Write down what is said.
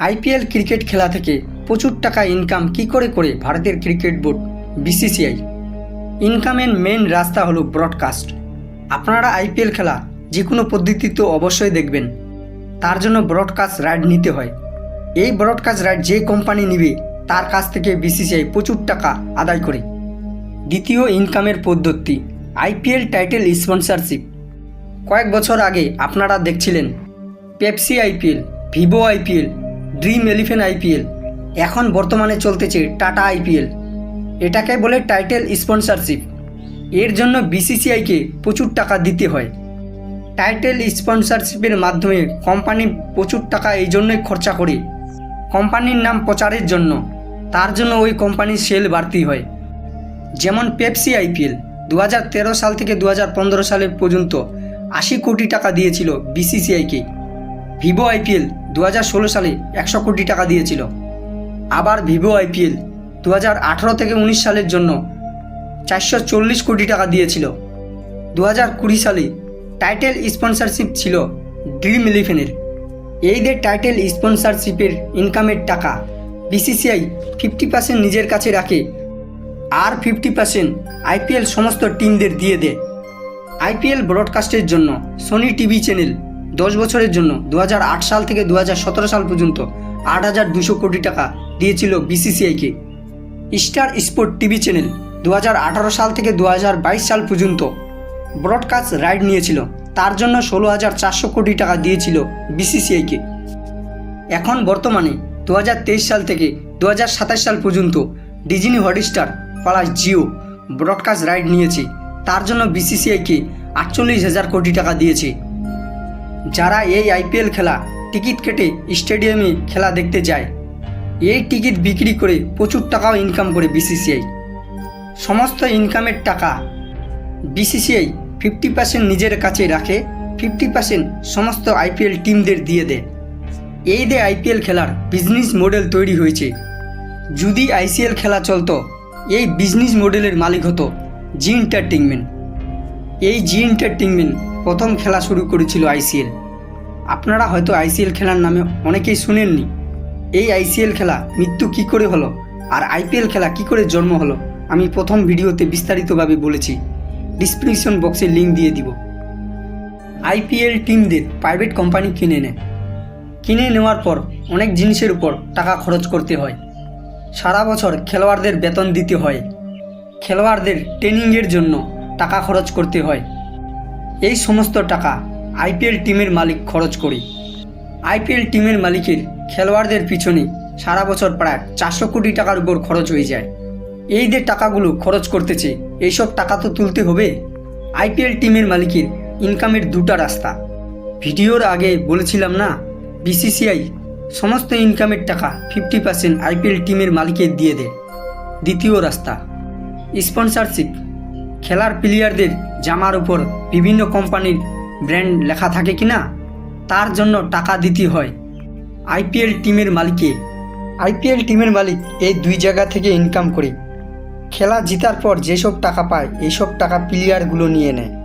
IPL cricket খেলা থেকে প্রচুর টাকা ইনকাম কি করে করে ভারতের ক্রিকেট বোর্ড বিসিসিআই ইনকামের মেন রাস্তা হলো ব্রডকাস্ট আপনারা আইপিএল খেলা যে কোনো পদ্ধতিতে অবশ্যই দেখবেন। তার জন্য ব্রডকাস্ট রাইট নিতে হয়। এই ব্রডকাস্ট রাইট যে কোম্পানি নিবে, তার কাছ থেকে বিসিসিআই প্রচুর টাকা আদায় করে। দ্বিতীয় ইনকামের পদ্ধতি, আইপিএল টাইটেল স্পন্সরশিপ কয়েক বছর আগে আপনারা দেখছিলেন Pepsi IPL Vivo IPL Dream eleven IPL এখন বর্তমানে চলতেছে টাটা আইপিএল এটাকে বলে টাইটেল স্পন্সরশিপ এর জন্য বিসিসিআইকে প্রচুর টাকা দিতে হয়। টাইটেল স্পন্সরশিপের মাধ্যমে কোম্পানি প্রচুর টাকা এই জন্যই খরচা করে। কোম্পানির নাম প্রচারের জন্য। তার জন্য ওই কোম্পানির সেল বাড়তি হয়। যেমন পেপসি আইপিএল দু হাজার তেরো সাল থেকে দু সালে পর্যন্ত আশি কোটি টাকা দিয়েছিল বিসিসিআইকে ভিভো আইপিএল দু হাজার ষোলো সালে একশো কোটি টাকা দিয়েছিল। আবার ভিভো আইপিএল দু হাজার আঠারো থেকে উনিশ সালের জন্য চারশো চল্লিশ কোটি টাকা দিয়েছিল। দু কুড়ি সালে টাইটেল স্পন্সরশিপ ছিল ড্রিম ইলেভেনের। এই যে টাইটেল স্পন্সরশিপের ইনকামের টাকা বিসিসিআই ফিফটি পার্সেন্ট নিজের কাছে রাখে আর ফিফটি পার্সেন্ট আইপিএল সমস্ত টিমদের দিয়ে দেয়। আইপিএল ব্রডকাস্টের জন্য সোনি টিভি চ্যানেল দশ বছরের জন্য দু হাজার আট সাল থেকে দু হাজার সতেরো সাল পর্যন্ত আট হাজার দুশো কোটি টাকা দিয়েছিল বিসিসিআইকে স্টার স্পোর্ট টিভি চ্যানেল দু হাজার আঠারো সাল থেকে দু হাজার বাইশ সাল পর্যন্ত ব্রডকাস্ট রাইট নিয়েছিল। তার জন্য ষোলো হাজার চারশো কোটি টাকা দিয়েছিল বিসিসিআইকে এখন বর্তমানে দু হাজার তেইশ সাল থেকে দু হাজার সাতাশ সাল পর্যন্ত Disney Hotstar plus Jio broadcast right নিয়েছে। তার জন্য বিসিসিআইকে আটচল্লিশ হাজার কোটি টাকা দিয়েছে। যারা এই আইপিএল খেলা, টিকিট কেটে স্টেডিয়ামে খেলা দেখতে যায়। এই টিকিট বিক্রি করে প্রচুর টাকাও ইনকাম করে বিসিসিআই সমস্ত ইনকামের টাকা বিসিসিআই ফিফটি পার্সেন্ট নিজের কাছে রাখে ফিফটি পার্সেন্ট সমস্ত আইপিএল টিমদের দিয়ে দেয়। এই দিয়ে আইপিএল খেলার বিজনেস মডেল তৈরি হয়েছে, যদি আইসিএল খেলা চলতো, এই বিজনেস মডেলের মালিক হতো জি এন্টারটেইনমেন্ট। এই জি এন্টারটেইনমেন্ট প্রথম খেলা শুরু করেছিল আইসিএল আপনারা হয়তো আইসিএল খেলার নামে অনেকেই শুনেননি। এই আইসিএল খেলা মৃত্যু কি করে হলো? আর আইপিএল খেলা কি করে জন্ম হলো? আমি প্রথম ভিডিওতে বিস্তারিতভাবে বলেছি। ডিসক্রিপশন বক্সে লিঙ্ক দিয়ে দিব। আইপিএল টিমদের প্রাইভেট কোম্পানি কিনে নেয়। কিনে নেওয়ার পর অনেক জিনিসের উপর টাকা খরচ করতে হয়। সারা বছর খেলোয়াড়দের বেতন দিতে হয়। খেলোয়াড়দের ট্রেনিংয়ের জন্য টাকা খরচ করতে হয়। এই সমস্ত টাকা আইপিএল টিমের মালিক খরচ করি। আইপিএল টিমের মালিকের খেলোয়াড়দের পিছনে সারা বছর প্রায় চারশো কোটি টাকার উপর খরচ হয়ে যায়। এই যে টাকাগুলো খরচ করতেছে, এইসব টাকা তো তুলতে হবে? আইপিএল টিমের মালিকের ইনকামের দুটা রাস্তা। ভিডিওর আগে বলেছিলাম না, বিসিসিআই সমস্ত ইনকামের টাকা ফিফটি পার্সেন্ট আইপিএল টিমের মালিকের দিয়ে দেয়। দ্বিতীয় রাস্তা, স্পন্সরশিপ। খেলার প্লেয়ারদের জামার উপর বিভিন্ন কোম্পানির ব্র্যান্ড লেখা থাকে কি না তার জন্য টাকা দিতে হয়। আইপিএল টিমের মালিকে। আইপিএল টিমের মালিক এই দুই জায়গা থেকে ইনকাম করে। খেলা জিতার পর যেসব টাকা পায় এইসব টাকা প্লেয়ারগুলো নিয়ে নেয়।